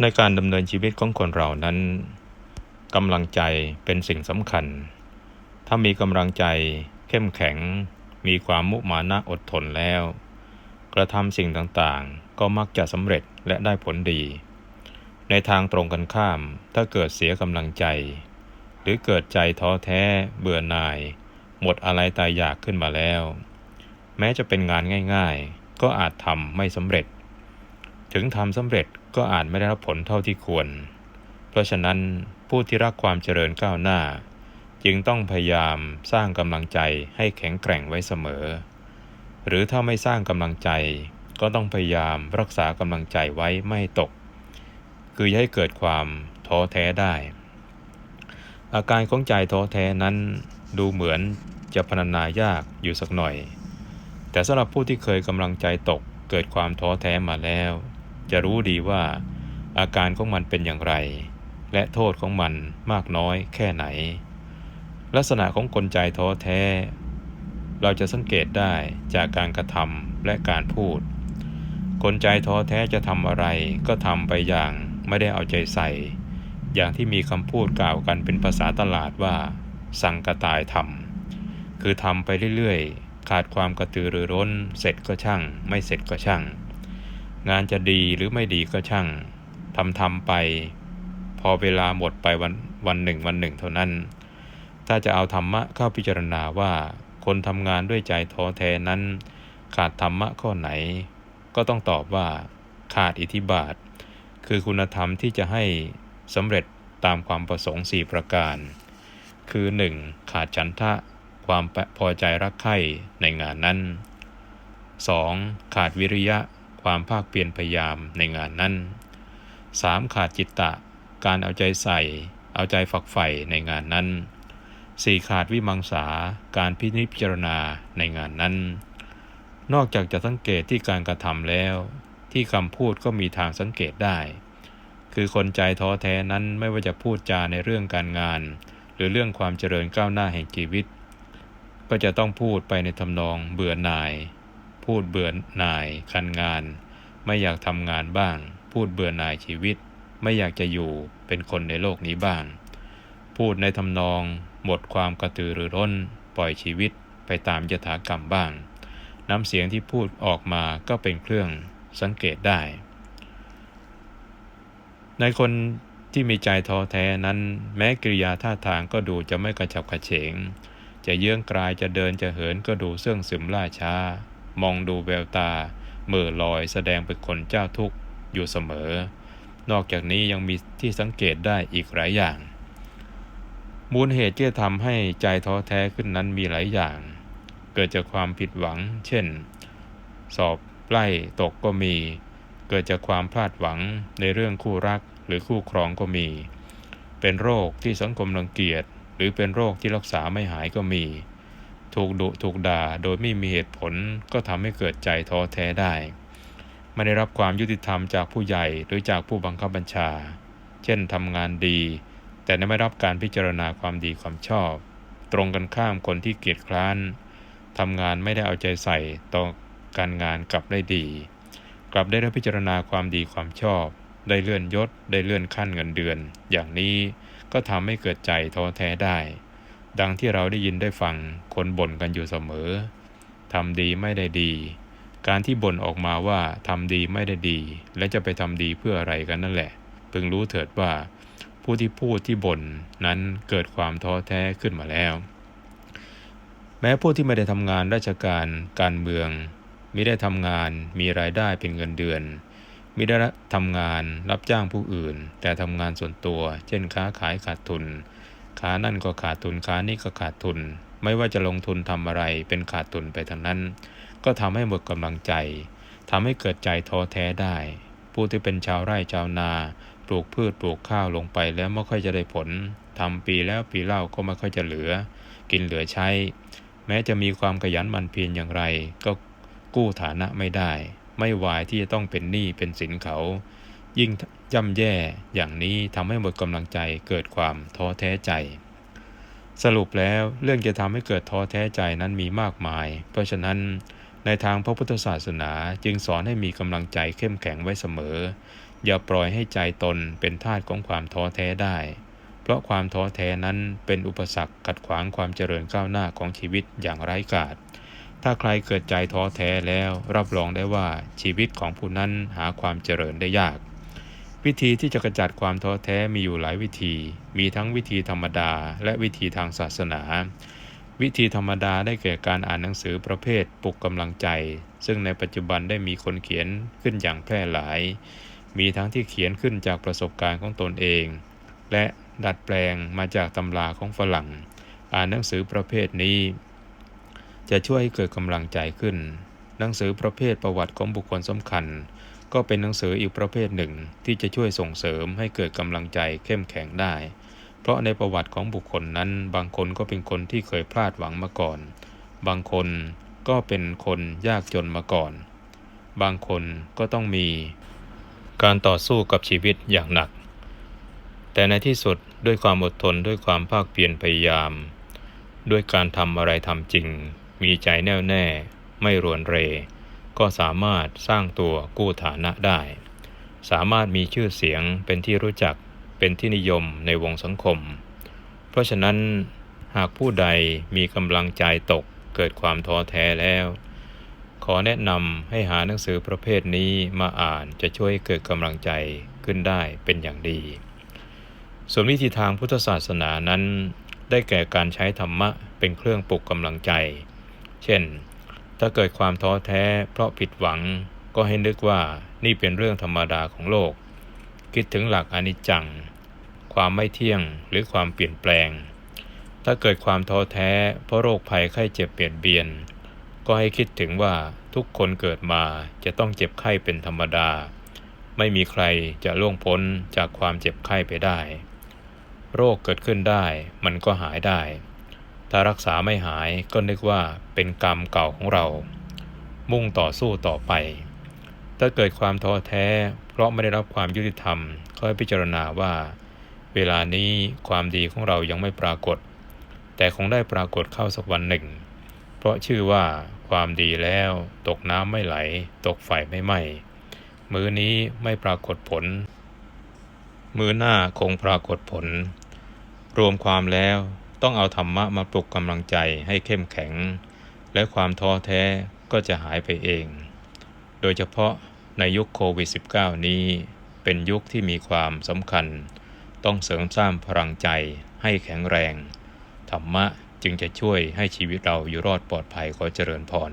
ในการดำเนินชีวิตของคนเรานั้นกำลังใจเป็นสิ่งสำคัญ ถ้ามีกำลังใจเข้มแข็ง มีความมุมานะอดทนแล้ว กระทำสิ่งต่างๆ ก็มักจะสำเร็จและได้ผลดี ในทางตรงกันข้าม ถ้าเกิดเสียกำลังใจ หรือเกิดใจท้อแท้เบื่อหน่าย หมดอะไรตายอยากขึ้นมาแล้ว แม้จะเป็นงานง่าย ๆ ก็อาจทำไม่สำเร็จ ถึงทำสำเร็จก็อาจไม่ได้รับผลเท่าที่ควร เพราะฉะนั้นผู้ที่รักความเจริญก้าวหน้า จึงต้องพยายามสร้างกำลังใจให้แข็งแกร่งไว้เสมอ หรือถ้าไม่สร้างกำลังใจ ก็ต้องพยายามรักษากำลังใจไว้ไม่ตก คืออย่าให้เกิดความท้อแท้ได้ อาการของใจท้อแท้นั้นดูเหมือนจะพรรณนายากอยู่สักหน่อย แต่สำหรับผู้ที่เคยกำลังใจตกเกิดความท้อแท้มาแล้ว จะรู้ดีว่าอาการของมันเป็นอย่างไร และโทษของมันมากน้อยแค่ไหน ลักษณะของกลใจท้อแท้ เราจะสังเกตได้จากการกระทำและการพูด กลใจท้อแท้จะทำอะไรก็ทำไปอย่างไม่ได้เอาใจใส่ อย่างที่มีคำพูดกล่าวกันเป็นภาษาตลาดว่า สั่งกระต่ายทำคือทำไปเรื่อยๆ ขาดความกระตือรือร้น เสร็จก็ช่าง ไม่เสร็จก็ช่าง งานจะดีหรือไม่ดีก็ช่างทำทำไป พอเวลาหมดไปวันวันหนึ่งวันหนึ่งเท่านั้น ถ้าจะเอาธรรมะเข้าพิจารณาว่าคนทำงานด้วยใจท้อแท้นั้น ขาดธรรมะข้อไหน ก็ต้องตอบว่าขาดอิทธิบาท คือคุณธรรมที่จะให้สำเร็จตามความประสงค์ 4 ประการ คือ 1. ขาดฉันทะ ความพอใจรักใคร่ในงานนั้น 2. ขาดวิริยะ ความภาคเพียรพยายามในงานนั้น 3. ขาดจิตตะ การเอาใจใส่ เอาใจฝักใฝ่ในงานนั้น 4. ขาดวิมังสา การพินิจพิจารณาในงานนั้น นอกจากจะสังเกตที่การกระทำแล้ว ที่คำพูดก็มีทางสังเกตได้ คือคนใจท้อแท้นั้นไม่ว่าจะพูดจาในเรื่องการงาน หรือเรื่องความเจริญก้าวหน้าแห่งชีวิต ก็จะต้องพูดไปในทำนองเบื่อหน่าย พูดเบื่อหน่ายคันงาน ไม่อยากทำงานบ้าง พูดเบื่อหน่ายชีวิต ไม่อยากจะอยู่เป็นคนในโลกนี้บ้าง พูดในทำนอง หมดความกระตือรือร้น ปล่อยชีวิตไปตามยถากรรมบ้าง น้ำเสียงที่พูดออกมาก็เป็นเครื่องสังเกตได้ ในคนที่มีใจท้อแท้นั้น แม้กิริยาท่าทางก็ดูจะไม่กระฉับกระเฉง จะเยื่องกลายจะเดินจะเหินก็ดูเสื่องซึมล่าช้า มองดูแววตาเมื่อลอยแสดงเป็นคนเจ้าทุกข์อยู่เสมอ นอกจากนี้ยังมีที่สังเกตได้อีกหลายอย่าง มูลเหตุที่ทำให้ใจท้อแท้ขึ้นนั้นมีหลายอย่าง เกิดจากความผิดหวัง เช่น สอบไล่ตกก็มี เกิดจากความพลาดหวังในเรื่องคู่รักหรือคู่ครองก็มี เป็นโรคที่สังคมรังเกียจหรือเป็นโรคที่รักษาไม่หายก็มี ถูกดุถูกด่าโดยไม่มีเหตุผลก็ทำให้เกิดใจท้อแท้ได้ไม่ได้รับความยุติธรรมจากผู้ใหญ่หรือจากผู้บังคับบัญชา เช่นทำงานดี แต่ไม่รับการพิจารณาความดีความชอบ ตรงกันข้ามคนที่เกียจคร้านทำงานไม่ได้เอาใจใส่ต่อการงานกลับได้ดี กลับได้รับพิจารณาความดีความชอบ ได้เลื่อนยศ ได้เลื่อนขั้นเงินเดือน อย่างนี้ก็ทำให้เกิดใจท้อแท้ได้ ดังที่เราได้ยินได้ฟังคนบ่นกันอยู่เสมอทำดีไม่ได้ดี การที่บ่นออกมาว่าทำดีไม่ได้ดี และจะไปทำดีเพื่ออะไรกันนั่นแหละ พึงรู้เถิดว่า ผู้ที่พูดที่บ่นนั้นเกิดความท้อแท้ขึ้นมาแล้ว แม้ผู้ที่ไม่ได้ทำงานราชการการเมืองมิได้ทำงานมีรายได้เป็นเงินเดือนมิได้ทำงานรับจ้างผู้อื่น แต่ทำงานส่วนตัว เช่นค้าขายขาดทุน ค้านั่นก็ขาดทุนค้านี่ก็ขาดทุน ไม่ว่าจะลงทุนทำอะไรเป็นขาดทุนไปทั้งนั้น ก็ทำให้หมดกำลังใจทำให้เกิดใจท้อแท้ได้ ผู้ที่เป็นชาวไร่ชาวนา ปลูกพืชปลูกข้าวลงไปแล้วไม่ค่อยจะได้ผลทำปีแล้วปีเล่าก็ไม่ค่อยจะเหลือ กินเหลือใช้ แม้จะมีความขยันหมั่นเพียรอย่างไร ก็กู้ฐานะไม่ได้ ไม่วายที่จะต้องเป็นหนี้เป็นสินเขา ยิ่งย่ำแย่อย่างนี้ทำให้หมดกำลังใจเกิดความท้อแท้ใจ สรุปแล้วเรื่องจะทำให้เกิดท้อแท้ใจนั้นมีมากมาย เพราะฉะนั้นในทางพระพุทธศาสนาจึงสอนให้มีกำลังใจเข้มแข็งไว้เสมอออย่าปล่อยให้ใจตนเป็นทาสของความท้อแท้ได้ เพราะความท้อแท้นั้นเป็นอุปสรรคขัดขวางความเจริญก้าวหน้าของชีวิตอย่างไร้กาศถ้าใครเกิดใจท้อแท้แล้วรับรองได้ว่าชีวิตของผู้นั้นหาความเจริญได้ยาก วิธีที่จะกระจัดความท้อแท้มีอยู่หลายวิธี มีทั้งวิธีธรรมดา และวิธีทางศาสนา วิธีธรรมดาได้แก่การอ่านหนังสือประเภทปลุกกำลังใจ ซึ่งในปัจจุบันได้มีคนเขียนขึ้นอย่างแพร่หลาย มีทั้งที่เขียนขึ้นจากประสบการณ์ของตนเอง และดัดแปลงมาจากตำราของฝรั่ง อ่านหนังสือประเภทนี้ จะช่วยให้เกิดกำลังใจขึ้น หนังสือประเภทประวัติของบุคคลสำคัญ ก็เป็นหนังสืออีกประเภทหนึ่ง ที่จะช่วยส่งเสริมให้เกิดกำลังใจเข้มแข็งได้ เพราะในประวัติของบุคคลนั้น บางคนก็เป็นคนที่เคยพลาดหวังมาก่อน บางคนก็เป็นคนยากจนมาก่อน บางคนก็ต้องมีการต่อสู้กับชีวิตอย่างหนัก แต่ในที่สุดด้วยความอดทนด้วยความภาคเพียรพยายาม ด้วยการทำอะไรทำจริง มีใจแน่วแน่ ไม่รวนเร ก็สามารถสร้างตัวกู้ฐานะได้ สามารถมีชื่อเสียงเป็นที่รู้จักเป็นที่นิยมในวงสังคม เพราะฉะนั้นหากผู้ใดมีกำลังใจตกเกิดความท้อแท้แล้ว ขอแนะนำให้หาหนังสือประเภทนี้มาอ่านจะช่วยเกิดกำลังใจขึ้นได้เป็นอย่างดี ส่วนวิธีทางพุทธศาสนานั้น ได้แก่การใช้ธรรมะเป็นเครื่องปลุกกำลังใจ เช่น ถ้าเกิดความท้อแท้เพราะผิดหวังก็ให้นึกว่านี่เป็นเรื่องธรรมดาของโลก คิดถึงหลักอนิจจัง ความไม่เที่ยงหรือความเปลี่ยนแปลง ถ้าเกิดความท้อแท้ เพราะโรคภัยไข้เจ็บเปลี่ยนเบียน ก็ให้คิดถึงว่าทุกคนเกิดมาจะต้องเจ็บไข้เป็นธรรมดา ไม่มีใครจะล่วงพ้นจากความเจ็บไข้ไปได้ โรคเกิดขึ้นได้มันก็หายได้ ถ้ารักษาไม่หายก็นึกว่าเป็นกรรมเก่าของเรา มุ่งต่อสู้ต่อไป ถ้าเกิดความท้อแท้ เพราะไม่ได้รับความยุติธรรมก็ให้พิจารณาว่า เวลานี้ความดีของเรายังไม่ปรากฏ แต่คงได้ปรากฏเข้าสักวันหนึ่ง เพราะชื่อว่าความดีแล้วตกน้ำไม่ไหล ตกไฟไม่ไหม้มือนี้ไม่ปรากฏผล มือหน้าคงปรากฏผล รวมความแล้ว ต้องเอาธรรมะมาปลุกกำลังใจให้เข้มแข็ง และความท้อแท้ก็จะหายไปเอง โดยเฉพาะในยุคโควิด -19 นี้ เป็นยุคที่มีความสำคัญ ต้องเสริมสร้างพลังใจให้แข็งแรง ธรรมะจึงจะช่วยให้ชีวิตเราอยู่รอดปลอดภัยขอเจริญพร